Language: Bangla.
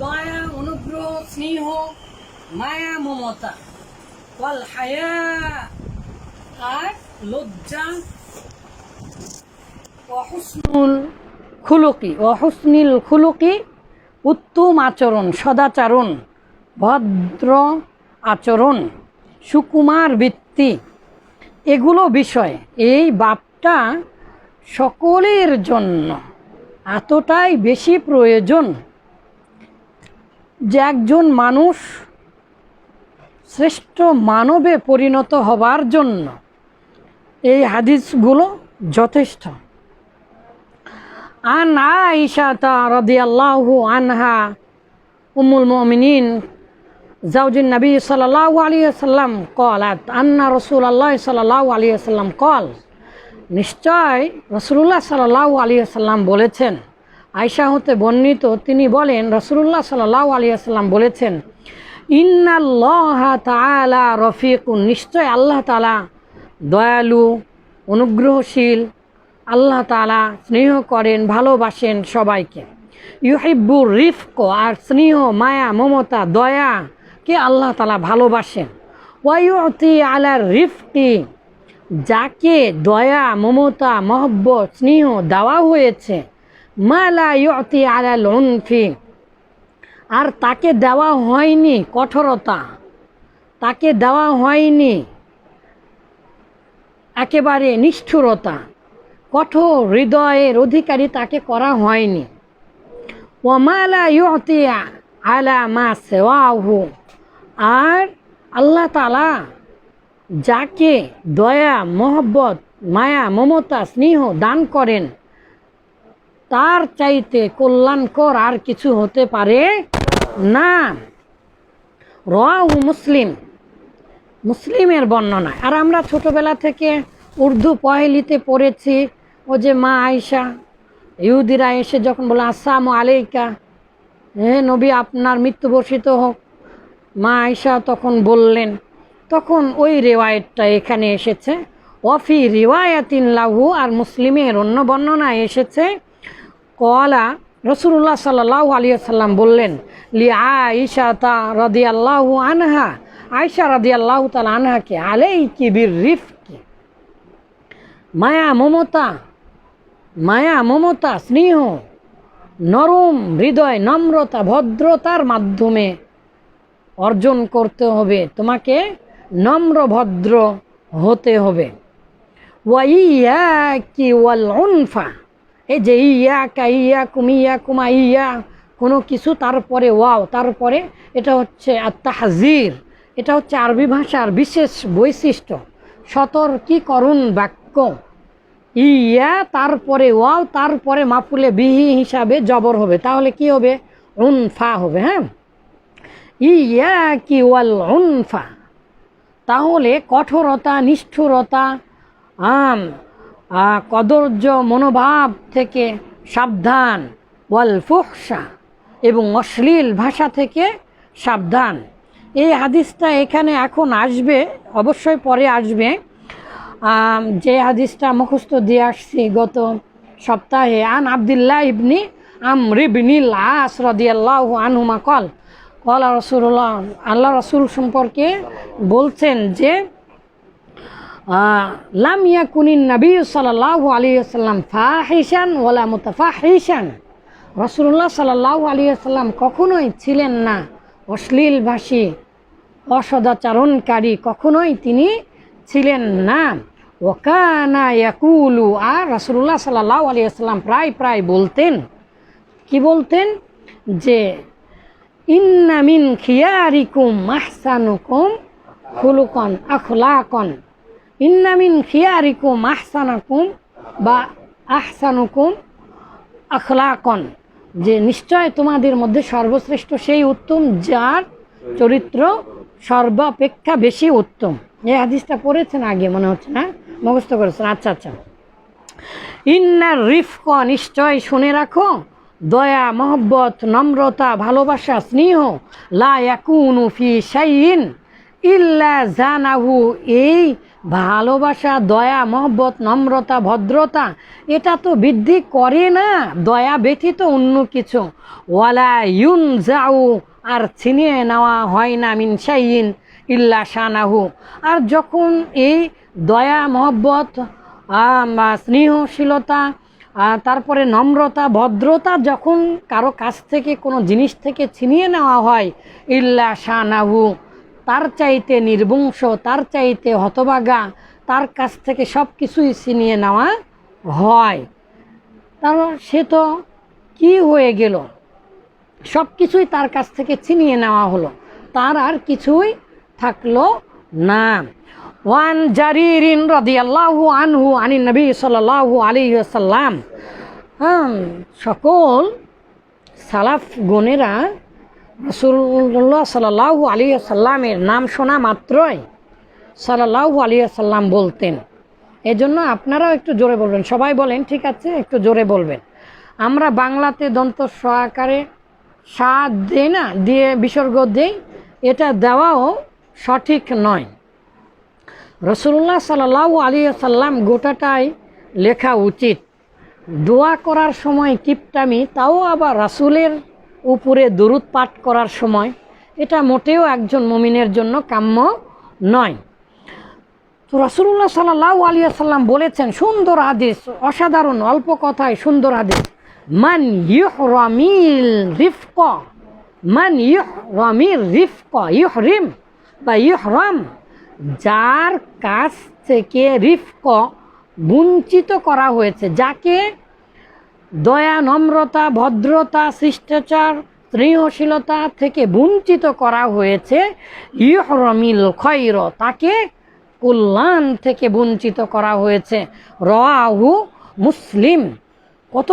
দয়া, অনুগ্রহ, স্নেহ, মায়া, মমতা। হায়া আর লজ্জা। অহুসনুল খুলুকি অহুসনিল খুলুকি উত্তম আচরণ, সদাচরণ, ভদ্র আচরণ, সুকুমার বৃত্তি। এগুলো বিষয়, এই বাপটা সকলের জন্য এতটাই বেশি প্রয়োজন যে একজন মানুষ শ্রেষ্ঠ মানবে পরিণত হবার জন্য এই হাদিসগুলো যথেষ্ট। আন আইসাতা রদিয়াল্লাহু আনহা উমুল মমিনিন জাউজিন নবী সাল্লাহ আলিয়া সাল্লাম কল আন্না রসুল আল্লাহ সাল্লাহ আলিয়া সাল্লাম কল নিশ্চয় রসুল্লাহ সাল্লাহ আলী সাল্লাম বলেছেন। আয়সা হতে বর্ণিত, তিনি বলেন, রসুল্লাহ সাল্লাহ আলী সাল্লাম বলেছেন, ইন্নাল্লাহ তালা রফিকুন। নিশ্চয় আল্লাহ তালা দয়ালু, অনুগ্রহশীল, আল্লাহ তালা স্নেহ করেন, ভালোবাসেন সবাইকে। ইউহিব্বুর রিফক, আর স্নেহ, মায়া, মমতা, দয়া কে আল্লাহ তালা ভালোবাসেন। ওয়াইউতি আলা রিফকি যাকে দয়া, মমতা, মহব্বত, স্নেহ দেওয়া হয়েছে মালা ইয়তি উনফি আর তাকে দেওয়া হয়নি কঠোরতা। তাকে দেওয়া হয়নি একেবারে নিষ্ঠুরতা। কঠোর হৃদয়ের অধিকারী তাকে করা হয়নি। ওমালা ইয়তি আলা মা সেওয়াহু। আর আল্লাহ তালা যাকে দয়া, মহব্বত, মায়া, মমতা, স্নেহ দান করেন, তার চাইতে কল্যাণকর আর কিছু হতে পারে না। রাহু মুসলিম। মুসলিমের বর্ণনা আর আমরা ছোটবেলা থেকে উর্দু পহেলিতে পড়েছি, ও যে মা আয়সা ইহুদিরা এসে যখন বলে, আসসালামু আলাইকা হে নবী, আপনার মৃত্যুবর্ষিত হোক মা আয়সা তখন বললেন তখন ওই রেওয়ায়তটা এখানে এসেছে। ওয়াফি রিওয়ায়াতিন লাহু আর মুসলিমের অন্য বর্ণনায় এসেছে, কলা রসুল্লাহ সাল্লাহ আলিয়া সাল্লাম বললেন, লি আইসা তা রদি আল্লাহ আনহা। আয়সা রদি আল্লাহ তাল আনহাকে আলেই কি কিবির রিফকি মায়া মমতা মায়া মমতা, স্নেহ, নরম হৃদয়, নম্রতা, ভদ্রতার মাধ্যমে অর্জন করতে হবে তোমাকে। নম্র ভদ্র হতে হবে। কি এই যে ইয়া কা ইয়া কুমিয়া কুমা ইয়া, কোনো কিছু তারপরে ওয়াও, তারপরে এটা হচ্ছে আত্মাহাজির এটা হচ্ছে আরবি ভাষার বিশেষ বৈশিষ্ট্য, সতর্কীকরণ বাক্য। ইয়া, তারপরে ওয়াও, তারপরে মাপুলে বিহি হিসাবে জবর হবে, তাহলে কি হবে? উনফা হবে হ্যাঁ? ইয়া কি ওয়াল উনফা তাহলে কঠোরতা, নিষ্ঠুরতা, আম কদর্য, মনোভাব থেকে সাবধান, ওয়াল ফুহসা এবং অশ্লীল ভাষা থেকে সাবধান। এই হাদিসটা এখানে এখন আসবে, অবশ্যই পরে আসবে। যে হাদিসটা মুখস্থ দিয়ে আসছি গত সপ্তাহে, আন আবদুল্লাহ ইবনি আমরিবনিল আস রদিয়াল্লাহ আনহুমা কল কলা রসুল্লাহ আল্লাহ রসুল সম্পর্কে বলছেন যে লাম ইয়াকুনিন নবী সাল্লাল্লাহু আলাইহি সাল্লাম ফাহিশান ওয়ালা মুতাফাহিশান। রসুল্লাহ সাল্লাল্লাহু আলাইহি সাল্লাম কখনোই ছিলেন না অশ্লীল ভাষী অসদাচরণকারী, কখনোই তিনি ছিলেন না। ওকানা ইয়াকুলু, আর রসুল্লাহ সাল্লাল্লাহু আলাইহি সাল্লাম প্রায় প্রায় বলতেন, কি বলতেন? যে ইন্না মিন খিয়ারিকুম মাহসানুকুম খুলুকন আখলাকন। ইন্না মিন খিয়ারিকুম আহসানাকুম বা আহসানুকুম আখলাকন। যে নিশ্চয় তোমাদের মধ্যে সর্বশ্রেষ্ঠ সেই উত্তম, যার চরিত্র সর্বাপেক্ষা বেশি উত্তম। এই হাদিসটা পড়েছেন আগে, মনে হচ্ছে না? মুখস্থ করেছেন। আচ্ছা আচ্ছা। ইন্নার রিফক নিশ্চয় শুনে রাখো দয়া, মহব্বত, নম্রতা, ভালোবাসা, স্নেহ, লা ইয়াকুনু ফি শাইইন ইল্লা জানাহু। এই ভালোবাসা, দয়া, মহব্বত, নম্রতা, ভদ্রতা, এটা তো বৃদ্ধি করে না, দয়া ব্যতীত অন্য কিছু। ওয়ালা ইউন যাও আর ছিনিয়ে নেওয়া হয় না, মিন শাইন ইল্লা শানাহু। আর যখন এই দয়া, মহব্বত স্নেহশীলতা তারপরে নম্রতা, ভদ্রতা যখন কারও কাছ থেকে কোনো জিনিস থেকে ছিনিয়ে নেওয়া হয়, ইল্লা শানাহু, তার চাইতে নির্বংশ, তার চাইতে হতবাগা তার কাছ থেকে সব কিছুই ছিনিয়ে নেওয়া হয়। তার সে তো কি হয়ে গেল? সব কিছুই তার কাছ থেকে ছিনিয়ে নেওয়া হলো। তার আর কিছুই থাকল না। ওয়ান জারিরিন রাদিয়াল্লাহু আনহু আনি নবী সাল্লাল্লাহু আলাইহি ওয়াসাল্লাম। হ্যাঁ সকল সালাফ গণেরা রসুল্লাহ সাল্লাহু আলী নাম শোনা মাত্রই সাল্লাহু আলী বলতেন। এজন্য আপনারাও একটু জোরে বলবেন। সবাই বলেন, ঠিক আছে? একটু জোরে বলবেন। আমরা বাংলাতে দন্ত সহকারে স্বাদ দেই না, দিয়ে বিসর্গ দেই, এটা দেওয়াও সঠিক নয়। রসুল্লাহ সাল্লাহু আলী সাল্লাম গোটাটাই লেখা উচিত। দোয়া করার সময় কিপটামি, তাও আবার রাসুলের উপরে দরুদ পাঠ করার সময়। এটা মোটেও একজন মমিনের জন্য কাম্য নয়। তো রসুল্লাহ সাল্লাহ আলিয়া সাল্লাম বলেছেন, সুন্দর হাদিস, অসাধারণ, অল্প কথায় সুন্দর হাদিস। মান ইহ রমিল রিফক, মান ইহ রমির রিফক ইহ রিম বা ইহরম। যার কাছ থেকে রিফক বঞ্চিত করা হয়েছে, যাকে দয়া, নম্রতা, ভদ্রতা, শিষ্টাচার, স্নেহশীলতা থেকে বঞ্চিত করা হয়েছে, ইহরমিল খৈর তাকে কল্যাণ থেকে বঞ্চিত করা হয়েছে। রাহু মুসলিম। কত